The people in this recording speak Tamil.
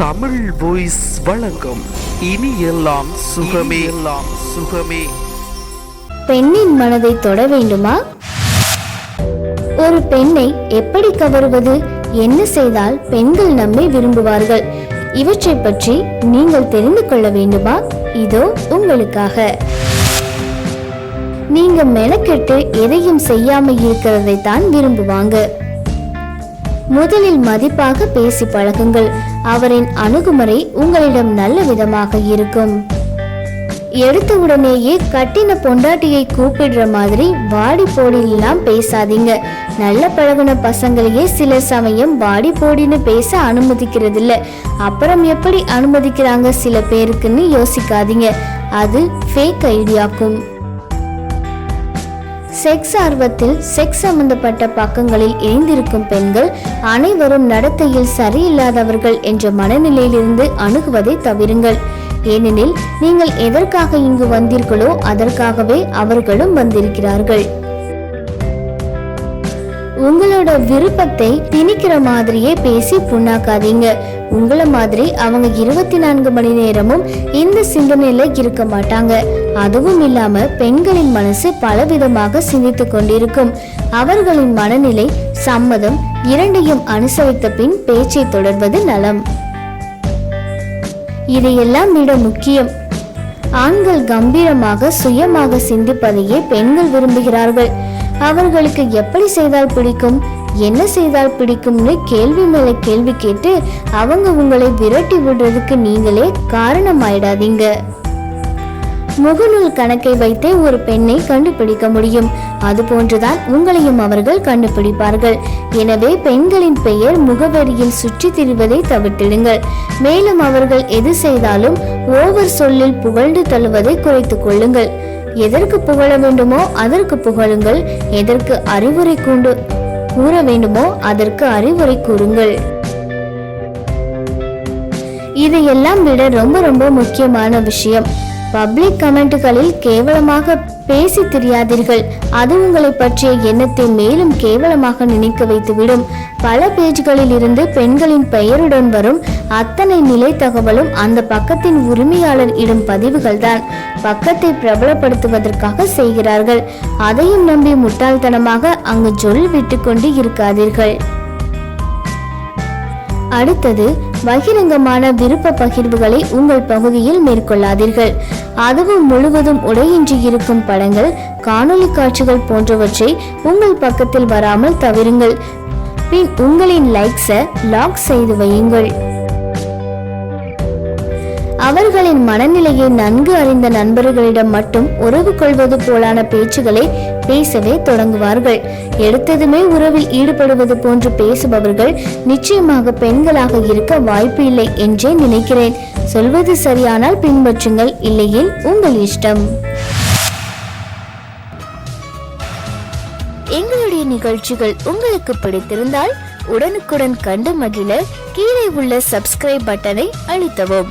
தமிழ் வாய்ஸ் வழங்கும் இனி எல்லாம் சுகமே. எல்லாம் சுகமே. பெண்ணின் மனதை தொட வேண்டுமா? ஒரு பெண்ணை எப்படி கவருவது? என்ன செய்தால் பெண்கள் நம்மை விரும்புவார்கள்? இவற்றை பற்றி நீங்கள் தெரிந்து கொள்ள வேண்டுமா? இதோ உங்களுக்காக. நீங்க மெனக்கெட்டு எதையும் செய்யாம இருக்கிறதை தான் விரும்புவாங்க. முதலில் மதிப்பாக பேசி பழகுங்கள். அவரின் அணுகுமுறை உங்களிடம் நல்ல விதமாக இருக்கும். எடுத்த உடனேயே கட்டின பொண்டாட்டியை கூப்பிடுற மாதிரி வாடி போடிலாம் பேசாதீங்க. நல்ல பழகுன பசங்களையே சில சமயம் வாடி போடின்னு பேச அனுமதிக்கிறது இல்ல அப்புறம் எப்படி அனுமதிக்கிறாங்க சில பேருக்குன்னு யோசிக்காதீங்க. அது ஃபேக் ஐடியாக்கும். செக்ஸ் ஆர்வத்தில் செக்ஸ் சம்பந்தப்பட்ட பக்கங்களில் இணைந்திருக்கும் பெண்கள் அனைவரும் நடத்தையில் சரியில்லாதவர்கள் என்ற மனநிலையிலிருந்து அணுகுவதை தவிருங்கள். ஏனெனில் நீங்கள் எதற்காக இங்கு வந்தீர்களோ அதற்காகவே அவர்களும் வந்திருக்கிறார்கள். உங்களோட விருப்பத்தை திணிக்கிற மாதிரியே பேசி புண்ணாக்காதீங்க. உங்களை மாதிரி அவங்க இருபத்தி நான்கு மணி நேரமும் இந்த சிந்தனையில இருக்க மாட்டாங்க. அதுவும் இல்லாம பெண்களின் மனசு பலவிதமாக சிந்தித்து கொண்டிருக்கும். அவர்களின் மனநிலை சம்மதம் இரண்டையும் அனுசரித்த பின் பேச்சை தொடர்வது நலம். இதையெல்லாம் விட முக்கியம் ஆண்கள் கம்பீரமாக சுயமாக சிந்திப்பதையே பெண்கள் விரும்புகிறார்கள். அவர்களுக்கு எப்படி செய்தால் பிடிக்கும்? என்ன செய்தால் பிடிக்கும்னு கேள்வி மேல கேள்வி கேட்டு அவங்க உங்களை விரட்டி விடுறதுக்கு நீங்களே காரணமாயிடாதீங்க. முகநூல் கணக்கை வைத்தே ஒரு பெண்ணை கண்டுபிடிக்க முடியும். அது போன்றுதான் உங்களையும் அவர்கள் கண்டுபிடிப்பார்கள். எனவே பெண்களின் பெயர் முகவரியில் சுற்றி திரிவதை தவிர்த்திடுங்கள். மேலும் அவர்கள் எது செய்தாலும் ஓவர் சொல்லில் புகழ்ந்து தள்ளுவதை குறைத்துக் கொள்ளுங்கள். எதற்கு புகழ வேண்டுமோ அதற்கு புகழுங்கள். எதற்கு அறிவுரை கூண்டு கூற வேண்டுமோ அதற்கு அறிவுரை கூறுங்கள். இதையெல்லாம் விட ரொம்ப ரொம்ப முக்கியமான விஷயம். பப்ளிக் கமெண்ட்டுகளில் கேவலமாக பேசி தெரியாதீர்கள். அது உங்களை பற்றிய எண்ணத்தை மேலும் கேவலமாக நினைக்க வைத்துவிடும். பல பேஜ்களில் இருந்து பெண்களின் பெயருடன் வரும் அத்தனை நிலை தகவலும் அந்த பக்கத்தின் உரிமையாளர் இடும் பதிவுகள் தான் பக்கத்தை பிரபலப்படுத்துவதற்காக செய்கிறார்கள். அதையும் நம்பி முட்டாள்தனமாக அங்கு ஜொல் விட்டுக்கொண்டு இருக்காதீர்கள். அடுத்தது பகிரங்கமான விருப்ப பகிர்வுகளை உங்கள் பகுதியில் மேற்கொள்ளாதீர்கள். அதுவும் முழுவதும் உடையின்றி இருக்கும் படங்கள் காணொளி காட்சிகள் போன்றவற்றை உங்கள் பக்கத்தில் வராமல் தவிருங்கள். பின் உங்களின் லைக்ஸை லாக் செய்து வையுங்கள். அவர்களின் மனநிலையை நன்கு அறிந்த நண்பர்களிடம் மட்டும் உறவு கொள்வது போலான பேச்சுகளை பேசவே தொடங்குவார்கள். எடுத்ததுமே உறவில் ஈடுபடுவது போன்று பேசுபவர்கள் நிச்சயமாக பெண்களாக இருக்க வாய்ப்பு இல்லை என்றே நினைக்கிறேன். சொல்வது சரியானால் பின்பற்றுங்கள் இல்லையில் உங்கள் இஷ்டம். எங்களுடைய நிகழ்ச்சிகள் உங்களுக்கு பிடித்திருந்தால் உடனுக்குடன் கண்டு மகிழ கீழே உள்ள சப்ஸ்கிரைப் பட்டனை அழுத்தவும்.